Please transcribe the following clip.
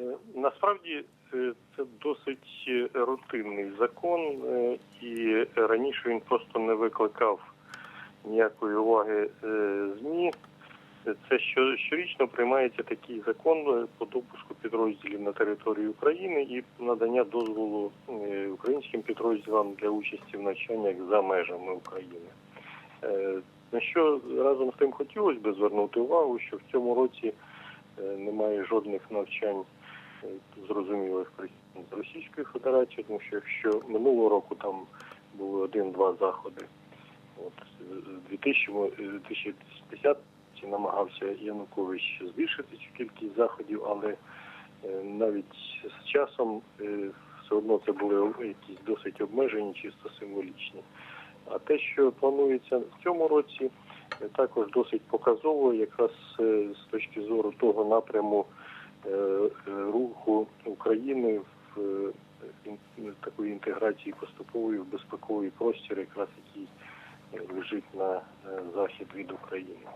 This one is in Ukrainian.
Е, Насправді е, це досить е, рутинний закон, і раніше він просто не викликав ніякої уваги ЗМІ. Це що щорічно приймається такий закон по допуску підрозділів на територію України і надання дозволу українським підрозділам для участі в навчаннях за межами України. На що разом з тим хотілося б звернути увагу, що в цьому році немає жодних навчань зрозумілих причин з Російської Федерації, тому що якщо минулого року там були один-два заходи, от з 2000 мо- е, 2010 намагався Янукович збільшити цю кількість заходів, але е, навіть з часом е, все одно це були якісь досить обмежені, чисто символічні. А те, що планується в цьому році, також досить показово, якраз з точки зору того напряму України в е, такої інтеграції поступової в безпековий простір, якраз який е, лежить на е, захід від України.